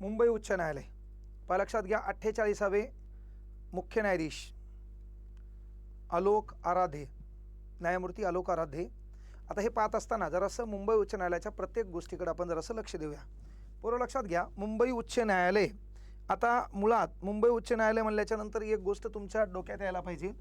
मुंबई उच्च न्यायालय. पहा लक्षात घ्या अठ्ठेचाळीसावे मुख्य न्यायाधीश आलोक आराधे न्यायमूर्ती आलोक आराधे. आता हे पाहत असताना जरासं मुंबई उच्च न्यायालयाच्या प्रत्येक गोष्टीकडे आपण जरासं लक्ष देऊया. पूर्व लक्षात घ्या मुंबई उच्च न्यायालय. आता मुळात मुंबई उच्च न्यायालय म्हणल्याच्या नंतर एक गोष्ट तुमच्या डोक्यात यायला पाहिजे.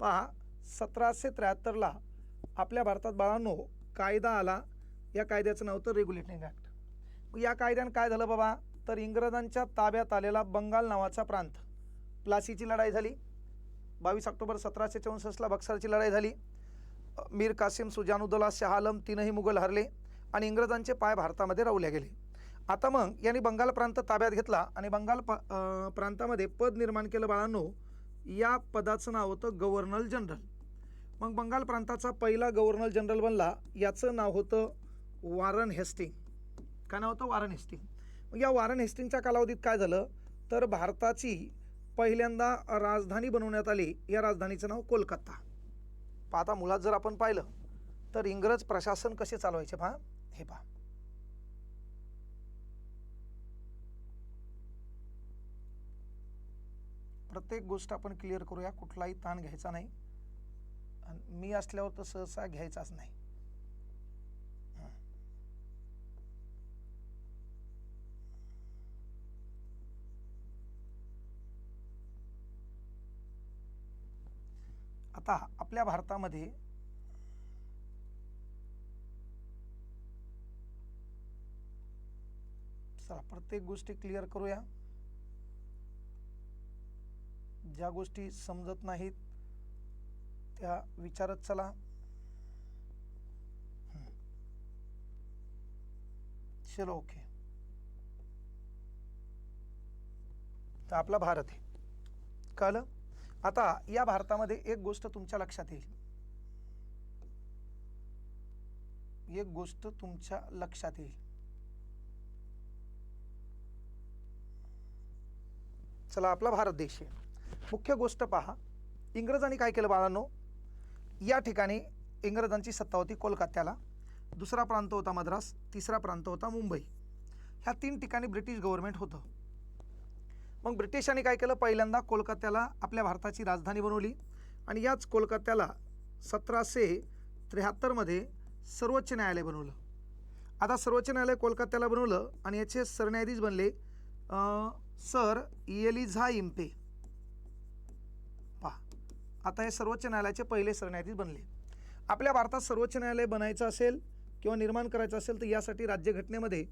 पहा सतराशे त्र्याहत्तरला आपल्या भारतात बाळांनो कायदा आला. या कायद्याचं नाव तर रेग्युलेटिंग ॲक्ट या कायद्यानं काय झालं बाबा? तर इंग्रजांच्या ताब्यात आलेला बंगाल नावाचा प्रांत. प्लासीची लढाई झाली. बावीस ऑक्टोबर सतराशे चौसष्टला बक्सरची लढाई झाली. मीर कासिम सुजानुद्दोला शहा आलम तीनही मुघल हरले आणि इंग्रजांचे पाय भारतामध्ये रावले गेले. आता मग यांनी बंगाल प्रांत ताब्यात घेतला आणि बंगाल प प्रांतामध्ये पद निर्माण केलं. बाळांनो या पदाचं नाव होतं गव्हर्नर जनरल. मग बंगाल प्रांताचा पहिला गव्हर्नर जनरल बनला याचं नाव होतं वारन हेस्टिंग. काय नाव होतं? Warren Hastings. मग या वारन हेस्टिंगच्या कालावधीत काय झालं? तर भारताची पहिल्यांदा राजधानी बनवण्यात आली. या राजधानीचं नाव कोलकाता. पाहता मुळात जर आपण पाहिलं तर इंग्रज प्रशासन कसे चालवायचे पहा. हे पहा. प्रत्येक गोष्ट आपण क्लिअर करूया. कुठलाही ताण घ्यायचा नाही. आणि मी असल्यावर तर सहसा घ्यायचाच नाही. आता आपल्या भारतामध्ये चला प्रत्येक गोष्टी क्लिअर करूया. ज्या गोष्टी समजत नाहीत त्या विचारत चला. चलो ओके तर आपला भारत आहे. कळलं? आता या भारतामध्ये एक गोष्ट तुमच्या लक्षात येईल. एक गोष्ट तुमच्या लक्षात येईल. चला आपला भारत देश आहे. मुख्य गोष्ट पहा. इंग्रजांनी काय केलं बाळांनो? या ठिकाणी इंग्रजांची सत्ता होती कोलकात्याला. दुसरा प्रांत होता मद्रास. तिसरा प्रांत होता मुंबई. ह्या तीन ठिकाणी ब्रिटिश गव्हर्नमेंट होतं. मग ब्रिटिशांनी काय केलं? पहिल्यांदा कोलकात्याला आपल्या भारताची राजधानी बनवली. आणि याच कोलकात्याला सतराशे त्र्याहत्तरमध्ये सर्वोच्च न्यायालय बनवलं. आता सर्वोच्च न्यायालय कोलकात्याला बनवलं आणि याचे सरन्यायाधीश बनले सर इयलिझा इम्पे. पहा आता हे सर्वोच्च न्यायालयाचे पहिले सरन्यायाधीश बनले. आपल्या भारतात सर्वोच्च न्यायालय बनायचं असेल किंवा निर्माण करायचं असेल तर यासाठी राज्यघटनेमध्ये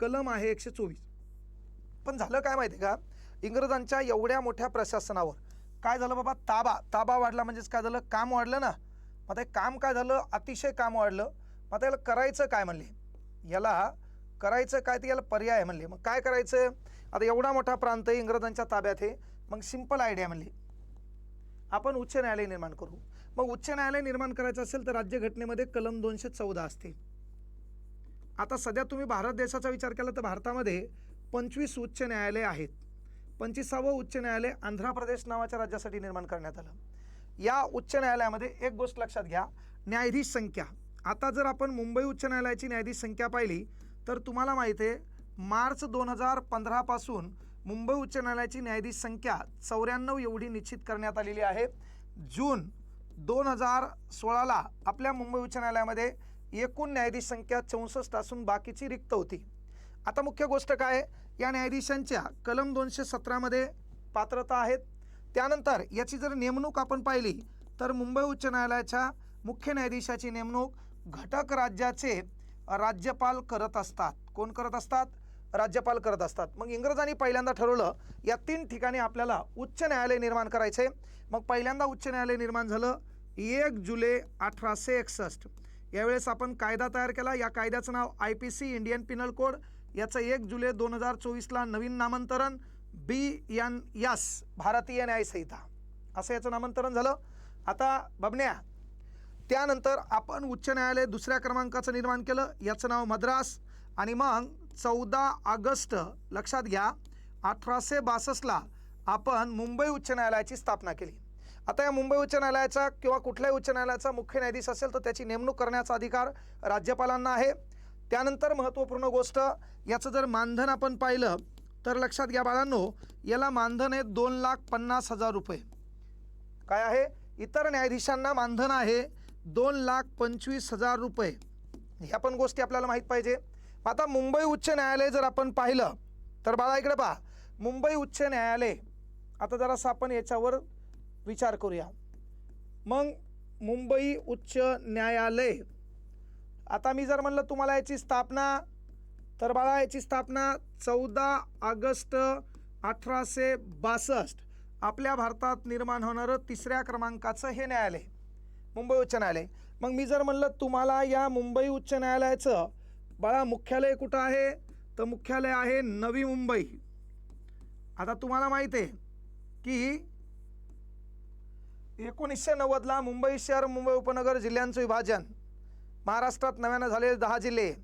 कलम आहे एकशे चोवीस. पण झालं काय माहिती आहे का? इंग्रजांच्या एवढ्या मोठ्या प्रशासनावर. काय झालं बाबा? ताबा. ताबा वाढला म्हणजेच काय झालं? काम वाढलं ना? मग ते काम काय झालं? अतिशय काम वाढलं. मग ते याला करायचं काय म्हणले? याला करायचं काय? ते याला पर्याय म्हणले. मग काय करायचं? आता एवढा मोठा प्रांत आहे इंग्रजांच्या ताब्यात आहे मग सिंपल आयडिया म्हणली. आपण उच्च न्यायालय निर्माण करू. मग उच्च न्यायालय निर्माण करायचं असेल तर राज्यघटनेमध्ये कलम दोनशे चौदा असते. आता सध्या तुम्ही भारत देशाचा विचार केला तर भारतामध्ये पंचवीस उच्च न्यायालय आहेत. पंचवीसावं उच्च न्यायालय आंध्र प्रदेश नावाच्या राज्यासाठी निर्माण करण्यात आलं. या उच्च न्यायालयामध्ये एक गोष्ट लक्षात घ्या न्यायाधीश संख्या. आता जर आपण मुंबई उच्च न्यायालयाची न्यायाधीश संख्या पाहिली तर तुम्हाला माहिती आहे मार्च दोन हजार पंधरापासून मुंबई उच्च न्यायालयाची न्यायाधीश संख्या चौऱ्याण्णव एवढी निश्चित करण्यात आलेली आहे. जून दोन हजार सोळाला आपल्या मुंबई उच्च न्यायालयामध्ये एकूण न्यायाधीश संख्या चौसष्ट असून बाकीची रिक्त होती. आता मुख्य गोष्ट काय आहे? या न्यायाधीशांच्या कलम दोनशे सतरामध्ये पात्रता आहेत. त्यानंतर याची जर नेमणूक आपण पाहिली तर मुंबई उच्च न्यायालयाच्या मुख्य न्यायाधीशाची नेमणूक घटक राज्याचे राज्यपाल करत असतात. कोण करत असतात? राज्यपाल करत असतात. मग इंग्रजांनी पहिल्यांदा ठरवलं या तीन ठिकाणी आपल्याला उच्च न्यायालय निर्माण करायचे. मग पहिल्यांदा उच्च न्यायालय निर्माण झालं एक जुलै अठराशे एकसष्ट. यावेळेस आपण कायदा तयार केला. या कायद्याचं नाव I P C Indian penal code. याचं एक जुलै दोन हजार चोवीसला नवीन नामांतरण बी एन यस भारतीय न्यायसंहिता असं याचं नामांतरण झालं. आता बबन्या त्यानंतर आपण उच्च न्यायालय दुसऱ्या क्रमांकाचं निर्माण केलं. याचं नाव मद्रास. आणि मग चौदा ऑगस्ट लक्षात घ्या अठराशे बासष्टला आपण मुंबई उच्च न्यायालयाची स्थापना केली. आता या मुंबई उच्च न्यायालयाचा किंवा कुठल्याही उच्च न्यायालयाचा मुख्य न्यायाधीश असेल तर त्याची नेमणूक करण्याचा अधिकार राज्यपालांना आहे. त्यानंतर महत्त्वपूर्ण गोष्ट याचं जर मानधन आपण पाहिलं तर लक्षात घ्या बाळांनो याला मानधन आहे दोन लाख पन्नास हजार रुपये. काय आहे? इतर न्यायाधीशांना मानधन आहे दोन लाख पंचवीस हजार रुपये. ह्या पण गोष्टी आपल्याला माहीत पाहिजे. आता मुंबई उच्च न्यायालय जर आपण पाहिलं तर बाळा इकडे पहा. मुंबई उच्च न्यायालय आता जरासं आपण याच्यावर विचार करूया. मग मुंबई उच्च न्यायालय आता मी जर म्हणलं तुम्हाला याची स्थापना तर बाळा याची स्थापना चौदा ऑगस्ट अठराशे बासष्ट. आपल्या भारतात निर्माण होणारं तिसऱ्या क्रमांकाचं हे न्यायालय मुंबई उच्च न्यायालय. मग मी जर म्हणलं तुम्हाला या मुंबई उच्च न्यायालयाचं बाळा मुख्यालय कुठं आहे? तर मुख्यालय आहे नवी मुंबई. आता तुम्हाला माहीत आहे की एकोणीसशे नव्वदला मुंबई शहर मुंबई उपनगर जिल्ह्यांचं विभाजन. महाराष्ट्रात नव्यानं झालेले दहा जिल्हे.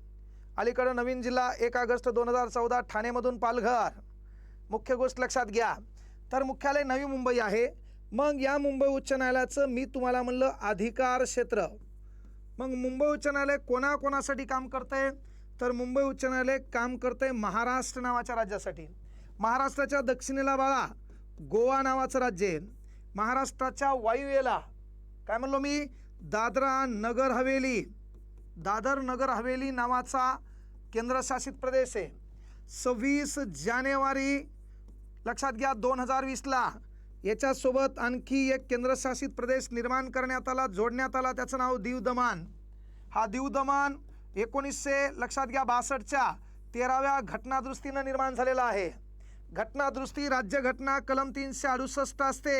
अलीकडं नवीन जिल्हा एक ऑगस्ट दोन हजार चौदा ठाणेमधून पालघर. मुख्य गोष्ट लक्षात घ्या. तर मुख्यालय नवी मुंबई आहे. मग या मुंबई उच्च न्यायालयाचं मी तुम्हाला म्हणलं अधिकार क्षेत्र. मग मुंबई उच्च न्यायालय कोणाकोणासाठी काम करतंय? तर मुंबई उच्च न्यायालय काम करतंय महाराष्ट्र नावाच्या राज्यासाठी. महाराष्ट्राच्या दक्षिणेला बाळा गोवा नावाचं राज्य आहे. महाराष्ट्राच्या वायुव्येला काय म्हणलो मी? दादरा नगर हवेली. दादर नगर हवेली नावाचा केंद्रशासित प्रदेश आहे. सव्वीस जानेवारी लक्षात घ्या दोन हजार वीसला याच्यासोबत आणखी एक केंद्रशासित प्रदेश निर्माण करण्यात आला जोडण्यात आला त्याचं नाव दीव दमान. हा दीव दमान एकोणीसशे लक्षात घ्या बासष्टच्या तेराव्या घटनादृष्टीनं निर्माण झालेला आहे. घटनादृष्टी राज्यघटना कलम तीनशे अडुसष्ट असते.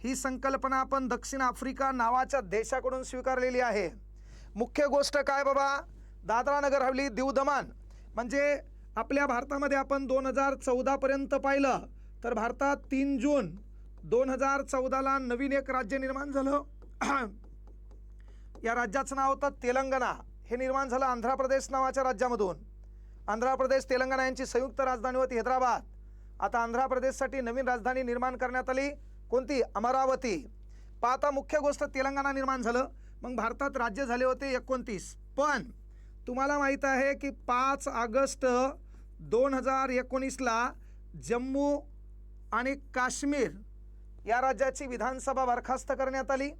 ही संकल्पना आपण दक्षिण आफ्रिका नावाच्या देशाकडून स्वीकारलेली आहे. मुख्य गोष्ट काय बाबा? दादरा नगर हवेली दीव दमान. म्हणजे आपल्या भारतामध्ये आपण दोन हजार चौदापर्यंत पाहिलं तर भारतात तीन जून दोन हजार चौदाला नवीन एक राज्य निर्माण झालं. या राज्याचं नाव होतं तेलंगणा. हे निर्माण झालं आंध्र प्रदेश नावाच्या राज्यामधून. आंध्र प्रदेश तेलंगणा यांची संयुक्त राजधानी होती हैदराबाद. आता आंध्र प्रदेशसाठी नवीन राजधानी निर्माण करण्यात आली कोणती? अमरावती. पाहता मुख्य गोष्ट तेलंगणा निर्माण झालं. मग भारतात राज्य झाले होते एकोणतीस. पण तुम्हाला माहीत आहे की पाच ऑगस्ट दोन हजार एकोणीसला जम्मू आणि काश्मीर या राज्याची विधानसभा बरखास्त करण्यात आली.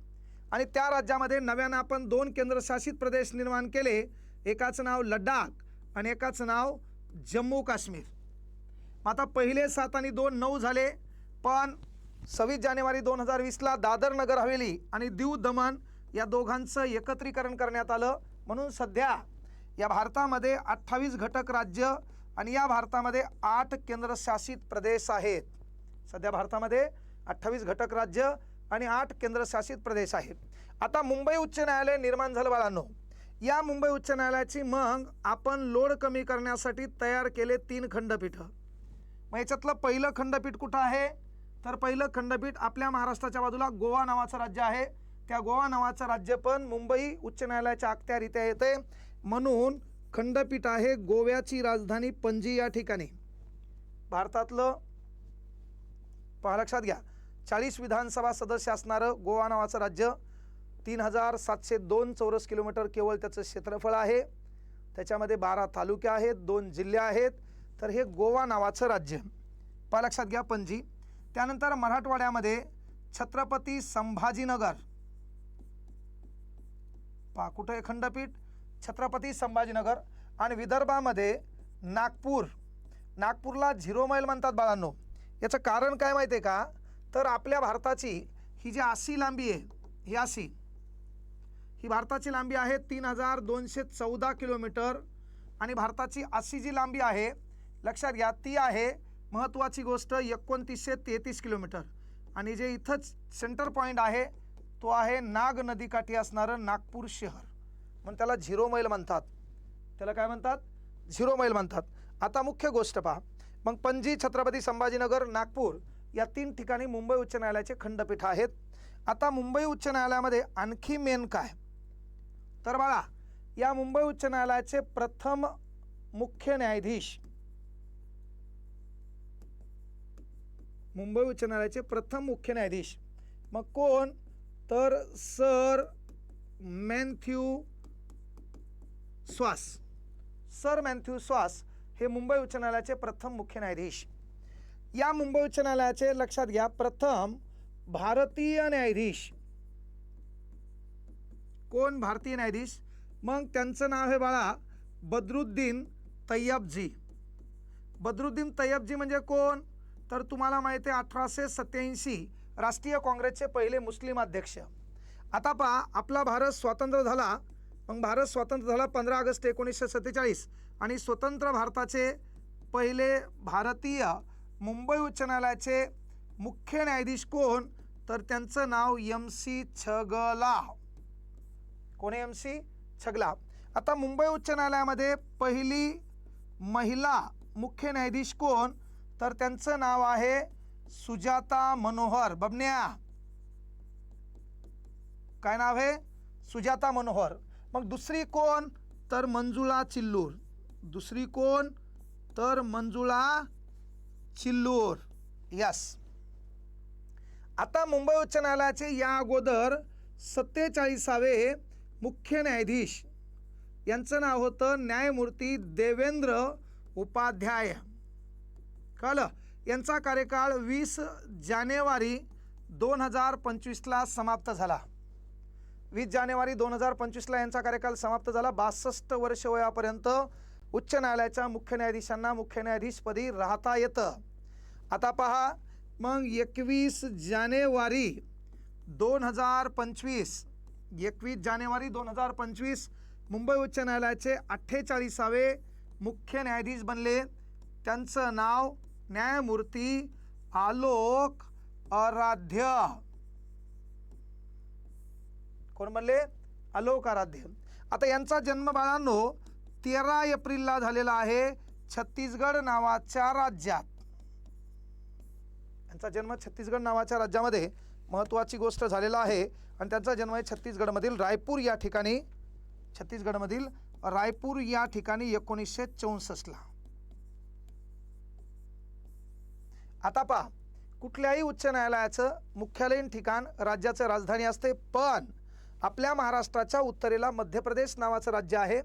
आणि त्या राज्यामध्ये नव्यानं आपण दोन केंद्रशासित प्रदेश निर्माण केले. एकाचं नाव लडाख आणि एकाचं नाव जम्मू काश्मीर. आता पहिले सात आणि दोन नऊ झाले पण सव्वीस जानेवारी दोन हजार वीसला दादर नगर हवेली आणि दीव दमन या दोघांचं एकत्रीकरण करण्यात आलं. म्हणून सध्या या भारतामध्ये अठ्ठावीस घटक राज्य आणि या भारतामध्ये आठ केंद्रशासित प्रदेश आहेत. सध्या भारतामध्ये अठ्ठावीस घटक राज्य आणि आठ केंद्रशासित प्रदेश आहेत. आता मुंबई उच्च न्यायालय निर्माण झालं बाळांनो. या मुंबई उच्च न्यायालयाची मग आपण लोड कमी करण्यासाठी तयार केले तीन खंडपीठं. मग याच्यातलं पहिलं खंडपीठ कुठं आहे? तर पहिलं खंडपीठ आपल्या महाराष्ट्राच्या बाजूला गोवा नावाचं राज्य आहे. त्या गोवा नावाचं राज्य पण मुंबई उच्च न्यायालयाच्या अखत्यारित्या येते म्हणून खंडपीठ आहे गोव्याची राजधानी पणजी या ठिकाणी. भारतातलं पहा लक्षात घ्या. चाळीस विधानसभा सदस्य असणारं गोवा नावाचं राज्य तीन हजार सातशे दोन चौरस किलोमीटर केवळ त्याचं क्षेत्रफळ आहे. त्याच्यामध्ये बारा तालुके आहेत दोन जिल्हे आहेत. तर हे गोवा नावाचं राज्य. पहा लक्षात घ्या पणजी. त्यानंतर मराठवाड्यामध्ये छत्रपती संभाजीनगर. पहा कुठं? आहे खंडपीठ छत्रपती संभाजीनगर आणि विदर्भामध्ये नागपूर. नागपूरला झिरो मैल म्हणतात बाळांनो. याचं कारण काय माहिती आहे का? तर आपल्या भारताची ही जी आसी लांबी आहे ही आसी ही भारताची लांबी आहे तीन हजार दोनशे चौदा किलोमीटर आणि भारताची आसी जी लांबी आहे लक्षात घ्या ती आहे महत्त्वाची गोष्ट एकोणतीसशे तेहतीस किलोमीटर. आणि जे इथंच सेंटर पॉईंट आहे तो आहे नाग नदीकाठी असणारं नागपूर शहर. म्हणून त्याला झिरो मैल म्हणतात. त्याला काय म्हणतात? झिरो मैल म्हणतात. आता मुख्य गोष्ट पहा. मग पणजी छत्रपती संभाजीनगर नागपूर या तीन ठिकाणी मुंबई उच्च न्यायालयाचे खंडपीठ आहेत. आता मुंबई उच्च न्यायालयामध्ये आणखी मेन काय? तर बाळा या मुंबई उच्च न्यायालयाचे प्रथम मुख्य न्यायाधीश मुंबई उच्च न्यायालयाचे प्रथम मुख्य न्यायाधीश. मग कोण? तर सर मॅन्थ्यू स्वास. सर मॅन्थ्यू स्वास हे मुंबई उच्च न्यायालयाचे प्रथम मुख्य न्यायाधीश. या मुंबई उच्च न्यायालयाचे लक्षात घ्या प्रथम भारतीय न्यायाधीश. कोण भारतीय न्यायाधीश? मग त्यांचं नाव आहे बाळा बदरुद्दीन तय्यबजी बदरुद्दीन तय्यबजी म्हणजे कोण? तर तुम्हाला माहिती आहे अठराशे सत्याऐंशी राष्ट्रीय काँग्रेसचे पहिले मुस्लिम अध्यक्ष. आता पहा आपला भारत स्वतंत्र झाला. मग भारत स्वतंत्र झाला पंधरा ऑगस्ट एकोणीसशे सत्तेचाळीस. आणि स्वतंत्र भारताचे पहिले भारतीय मुंबई उच्च न्यायालयाचे मुख्य न्यायाधीश कोण? तर त्यांचं नाव एम सी छगला कोण एम सी? छगला आता मुंबई उच्च न्यायालयामध्ये पहिली महिला मुख्य न्यायाधीश कोण? तर त्यांचं नाव आहे सुजाता मनोहर बबन्या. काय नाव आहे सुजाता मनोहर. मग दुसरी कोण? तर मंजुळा चिल्लूर. दुसरी कोण? तर मंजुळा चिल्लूर. यस आता मुंबई उच्च न्यायालयाचे या अगोदर सत्तेचाळीसावे मुख्य न्यायाधीश. यांचं नाव होतं न्यायमूर्ती देवेंद्र उपाध्याय. कळलं? यांचा कार्यकाळ वीस जानेवारी दोन हजार पंचवीसला समाप्त झाला. वीस जानेवारी दोन हजार पंचवीसला यांचा कार्यकाळ समाप्त झाला. बासष्ट वर्ष वयापर्यंत उच्च न्यायालयाच्या मुख्य न्यायाधीशांना मुख्य न्यायाधीशपदी राहता येतं. आता पहा मग एकवीस जानेवारी दोन हजार पंचवीस एकवीस जानेवारी दोन हजार पंचवीस मुंबई उच्च न्यायालयाचे अठ्ठेचाळीसावे मुख्य न्यायाधीश बनले. त्यांचं नाव न्यायमूर्ती आलोक आराध्य. कोण म्हणले? आलोक आराध्य. आता यांचा जन्म बाळांनो तेरा एप्रिलला झालेला आहे छत्तीसगड नावाच्या राज्यात. यांचा जन्म छत्तीसगड नावाच्या राज्यामध्ये महत्त्वाची गोष्ट झालेला आहे आणि त्यांचा जन्म आहे छत्तीसगडमधील रायपूर या ठिकाणी. छत्तीसगडमधील रायपूर या ठिकाणी एकोणीसशे चौसष्टला. आता पहा कुठल्याही उच्च न्यायालयाचं मुख्यालयीन ठिकाण राज्याचं राजधानी असते पण आपल्या महाराष्ट्राच्या उत्तरेला मध्य प्रदेश नावाचं राज्य आहे.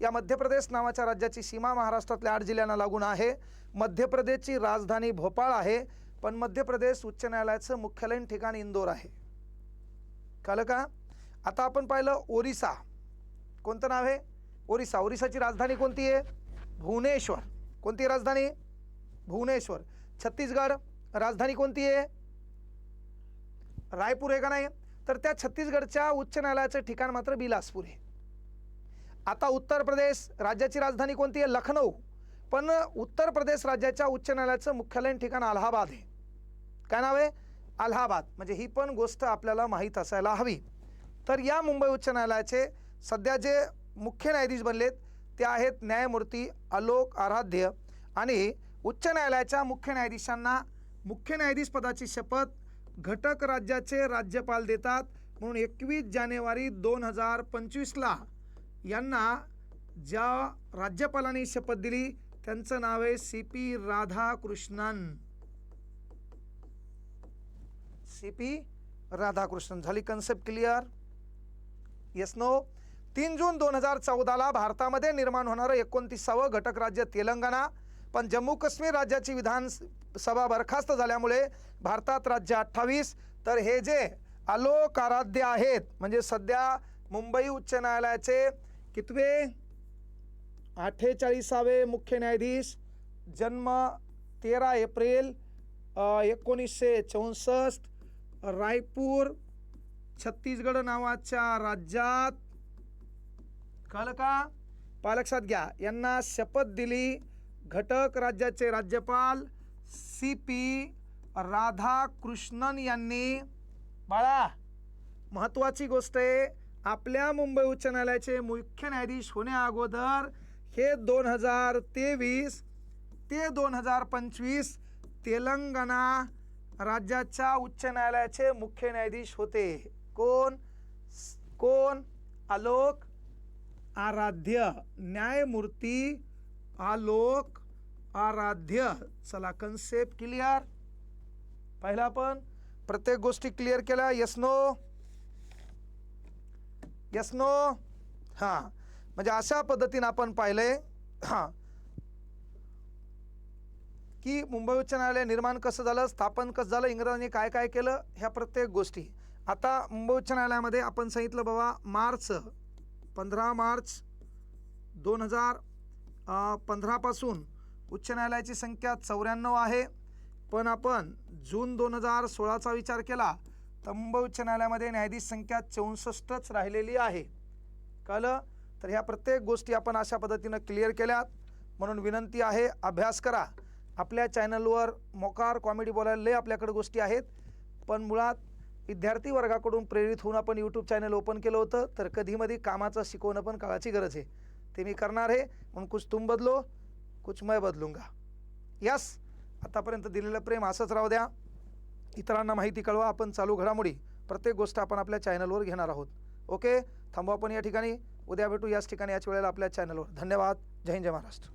या मध्य प्रदेश नावाच्या राज्याची सीमा महाराष्ट्रातल्या आठ जिल्ह्यांना लागून आहे. मध्य प्रदेशची राजधानी भोपाळ आहे पण मध्य प्रदेश उच्च न्यायालयाचं मुख्यालयीन ठिकाण इंदोर आहे. कळलं का? आता आपण पाहिलं ओरिसा. कोणतं नाव आहे? ओरिसा. ओरिसाची राजधानी कोणती आहे? भुवनेश्वर. कोणती आहे राजधानी? भुवनेश्वर. छत्तीसगड राजधानी कोणती आहे? रायपूर आहे का नाही? तर त्या छत्तीसगडच्या उच्च न्यायालयाचं ठिकाण मात्र बिलासपूर आहे. आता उत्तर प्रदेश राज्याची राजधानी कोणती आहे? लखनौ. पण उत्तर प्रदेश राज्याच्या उच्च न्यायालयाचं मुख्यालयीन ठिकाण अलाहाबाद आहे. काय नाव आहे? अलाहाबाद. म्हणजे ही पण गोष्ट आपल्याला माहीत असायला हवी. तर या मुंबई उच्च न्यायालयाचे सध्या जे मुख्य न्यायाधीश बनलेत ते आहेत न्यायमूर्ती आलोक आराध्य आणि उच्च न्यायालयाच्या मुख्य न्यायाधीशांना मुख्य न्यायाधीश पदाची शपथ घटक राज्याचे राज्यपाल देतात. म्हणून एकवीस जानेवारी दोन हजार पंचवीसला यांना ज्या राज्यपालांनी शपथ दिली त्यांचं नाव आहे C P Radhakrishnan. C P Radhakrishnan. झाली कन्सेप्ट क्लिअर येस नो तीन जून दोन हजार चौदाला भारतामध्ये निर्माण होणारं एकोणतीसावं घटक राज्य तेलंगणा. पण जम्मू काश्मीर राज्याची विधानसभा बरखास्त झाल्यामुळे भारतात राज्य अठ्ठावीस. तर हे जे आलोक आराध्य आहेत म्हणजे सध्या मुंबई उच्च न्यायालयाचे कितवे? अठ्ठेचाळीसावे मुख्य न्यायाधीश जन्म तेरा एप्रिल एकोणीसशे चौसष्ट रायपूर छत्तीसगड नावाच्या राज्यात. कळलं का? लक्षात घ्या. यांना शपथ दिली. घटक राज्याचे राज्यपाल सी पी राधाकृष्णन यांनी. बाळा महत्त्वाची गोष्ट आहे आपल्या मुंबई उच्च न्यायालयाचे मुख्य न्यायाधीश होण्या अगोदर हे दोन हजार तेवीस ते दोन हजार पंचवीस तेलंगणा राज्याच्या उच्च न्यायालयाचे मुख्य न्यायाधीश होते. कोण? कोण? आलोक आराध्य. न्यायमूर्ती आलोक आराध्य. चला कन्सेप्ट क्लिअर पाहिला आपण? प्रत्येक गोष्टी क्लिअर केल्या. यस नो यस नो हां. म्हणजे अशा पद्धतीनं आपण पाहिलंय. हां. की मुंबई उच्च न्यायालय निर्माण कसं झालं स्थापन कसं झालं इंग्रजांनी काय काय केलं ह्या प्रत्येक गोष्टी. आता मुंबई उच्च न्यायालयामध्ये आपण सांगितलं बाबा मार्च पंधरा मार्च दोन हजार पंधरापासून उच्च न्यायालयाची संख्या चौऱ्याण्णव आहे. पण आपण जून दोन हजार सोळाचा विचार केला तर मुंबई उच्च न्यायालयामध्ये न्यायाधीश संख्या चौसष्टच राहिलेली आहे. कळलं? तर ह्या प्रत्येक गोष्टी आपण अशा पद्धतीनं क्लिअर केल्यात. म्हणून विनंती आहे अभ्यास करा. आपल्या चॅनलवर मोकार कॉमेडी बोलायला लय आपल्याकडे गोष्टी आहेत. पण मुळात विद्यार्थी वर्गाकडून प्रेरित होऊन आपण यूट्यूब चॅनल ओपन केलं होतं तर कधीमधी कामाचं शिकवणं पण काळाची गरज आहे. ते मी करणार आहे. म्हणून कुछ तुम बदलो. कुछ मैं बदलूंगा. यस आतापर्यंत दिलेलं प्रेम असंच राहू द्या. इतरांना माहिती कळवा आपण चालू घडामोडी प्रत्येक गोष्ट आपण आपल्या चॅनलवर घेणार आहोत. ओके थांबू आपण या ठिकाणी. उद्या भेटू याच ठिकाणी याच वेळेला आपल्या चॅनलवर धन्यवाद. जय हिंद जय महाराष्ट्र.